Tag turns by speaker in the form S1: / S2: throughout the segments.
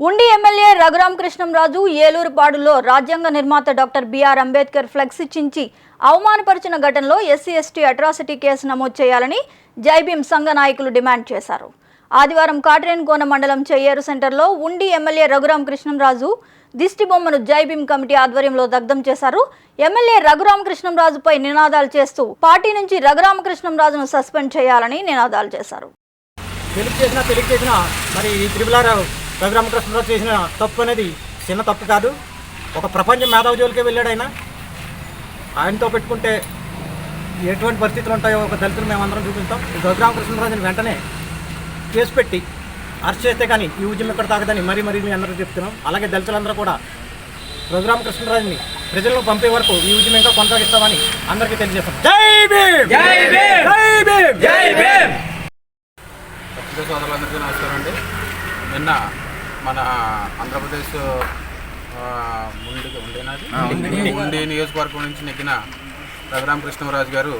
S1: ఉండి ఎమ్మెల్యే రఘురామకృష్ణంరాజు ఏలూరుపాడులో రాజ్యాంగ నిర్మాత డాక్టర్ బిఆర్ అంబేద్కర్ ఫ్లెక్స్ చించి అవమానపరిచిన ఘటనలో ఎస్సీ ఎస్టీ అట్రాసిటీ కేసు నమోదు చేయాలని జైభీం సంఘ నాయకులు డిమాండ్ చేశారు. ఆదివారం కాట్రేన్కోన మండలం చెయ్యేరు సెంటర్లో ఉండి ఎమ్మెల్యే రఘురామకృష్ణంరాజు దిష్టి బొమ్మను జైభీం కమిటీ ఆధ్వర్యంలో దగ్ధం చేశారు. ఎమ్మెల్యే రఘురామకృష్ణంరాజుపై నినాదాలు చేస్తూ పార్టీ నుంచి రఘురామకృష్ణంరాజును సస్పెండ్ చేయాలని నినాదాలు చేశారు.
S2: తెలుగు చేసిన తెలుగు చేసిన మరి ఈ రఘురామకృష్ణరావు చేసిన తప్పు అనేది చిన్న తప్పు కాదు. ఒక ప్రపంచ మేధావి జోలికే వెళ్ళాడు ఆయన. ఆయనతో పెట్టుకుంటే ఎటువంటి పరిస్థితులు ఉంటాయో ఒక దళితులు మేమందరం చూపిస్తాం. ఈ రఘురామకృష్ణరాజుని వెంటనే కేసు పెట్టి అరెస్ట్ చేస్తే కానీ ఈ ఉద్యమం ఇక్కడ తాగదని మరీ మరీ మీ అందరూ చెప్తున్నాం. అలాగే దళితులందరూ కూడా రఘురామకృష్ణరాజుని ప్రజలను పంపే వరకు ఈ ఉద్యమం ఇంకా కొనసాగిస్తామని అందరికీ తెలియజేస్తాం. జై భీమ్!
S3: జై భీమ్!
S2: జై భీమ్!
S3: జై భీమ్!
S4: పత్రికా సోదరులందరికీ నమస్కారం అండి. నిన్న మన ఆంధ్రప్రదేశ్ ఉండి నియోజకవర్గం నుంచి నెగ్గిన రఘురామ కృష్ణరాజు గారు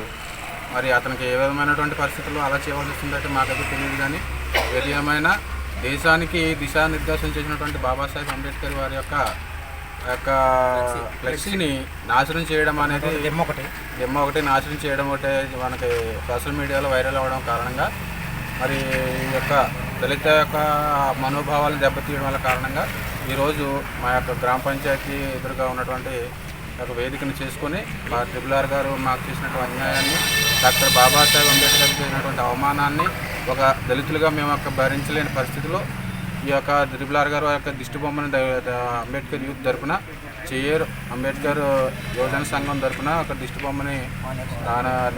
S4: మరి అతనికి ఏ విధమైనటువంటి పరిస్థితుల్లో అలా చేయవలసి వస్తుందంటే మాకైతే తెలియదు కానీ ఏది ఏమైనా దేశానికి దిశానిర్దేశం చేసినటువంటి బాబాసాహెబ్ అంబేద్కర్ వారి యొక్క యొక్క ఫ్లెక్సీని నాశనం చేయడం అనేది
S2: దెమ్మ ఒకటి.
S4: దెమ్మ ఒకటి నాశనం చేయడం ఒకటి మనకి సోషల్ మీడియాలో వైరల్ అవ్వడం కారణంగా మరి ఈ యొక్క దళిత యొక్క మనోభావాలను దెబ్బతీయడం వల్ల కారణంగా ఈరోజు మా యొక్క గ్రామ పంచాయతీ ఎదురుగా ఉన్నటువంటి ఒక వేదికను చేసుకొని మా ట్రిపుల్ ఆర్ గారు మాకు చేసినటువంటి అన్యాయాన్ని డాక్టర్ బాబాసాహెబ్ అంబేద్కర్ చేసినటువంటి అవమానాన్ని ఒక దళితులుగా మేము యొక్క భరించలేని పరిస్థితిలో ఈ యొక్క ట్రిపుల్ ఆర్ గారు యొక్క దిష్టి బొమ్మను అంబేద్కర్ యూత్ తరపున చేయరు. అంబేద్కర్ యువజన సంఘం తరఫున ఒక దిష్టి బొమ్మని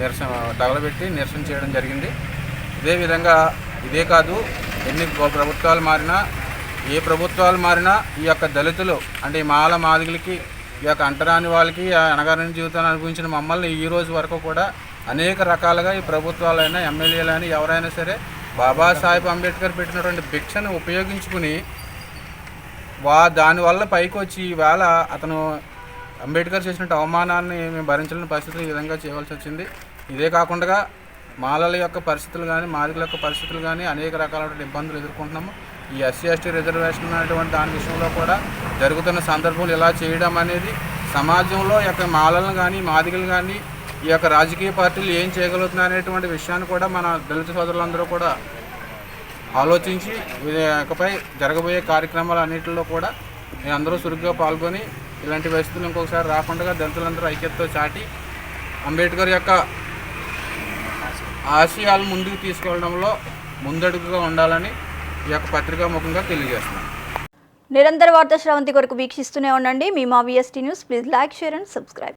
S4: నిరసన తగలబెట్టి నిరసన చేయడం జరిగింది. ఇదే విధంగా ఇదే కాదు ఎన్ని ప్రభుత్వాలు మారినా ఏ ప్రభుత్వాలు మారినా ఈ యొక్క దళితులు అంటే ఈ మాల మాదిగులకి ఈ యొక్క అంటరాని వాళ్ళకి ఆ అనగారిన జీవితాన్ని అనుభవించిన మమ్మల్ని ఈ రోజు వరకు కూడా అనేక రకాలుగా ఈ ప్రభుత్వాలైనా ఎమ్మెల్యేలైనా ఎవరైనా సరే బాబాసాహెబ్ అంబేద్కర్ పెట్టినటువంటి భిక్షను ఉపయోగించుకుని వా దానివల్ల పైకి వచ్చి ఈవేళ అతను అంబేద్కర్ చేసినట్టు అవమానాన్ని మేము భరించలేని పరిస్థితులు ఈ విధంగా చేయవలసి వచ్చింది. ఇదే కాకుండా మాలల యొక్క పరిస్థితులు కానీ మాదిగల యొక్క పరిస్థితులు కానీ అనేక రకాలైన ఇబ్బందులు ఎదుర్కొంటున్నాము. ఈ ఎస్సీ ఎస్టీ రిజర్వేషన్ అనేటువంటి దాని విషయంలో కూడా జరుగుతున్న సందర్భంలో ఇలా చేయడం అనేది సమాజంలో యొక్క మాలలను కానీ మాదిగలు కానీ ఈ యొక్క రాజకీయ పార్టీలు ఏం చేయగలుగుతున్నాయి అనేటువంటి విషయాన్ని కూడా మన దళిత సోదరులందరూ కూడా ఆలోచించి ఇకపై జరగబోయే కార్యక్రమాలు అన్నింటిలో కూడా మీ అందరూ చురుగ్గా పాల్గొని ఇలాంటి పరిస్థితులు ఇంకొకసారి రాకుండా దళితులందరూ ఐక్యతతో చాటి అంబేద్కర్ యొక్క ఆశయాలు ముందుకు తీసుకెళ్ళడంలో ముందడుగుగా ఉండాలని ఈ యొక్క పత్రికా ముఖంగా తెలియజేస్తున్నాను
S1: నిరంతర వార్తా శ్రవంతి కొరకు వీక్షిస్తూనే ఉండండి. మీ మా VST news please like share and subscribe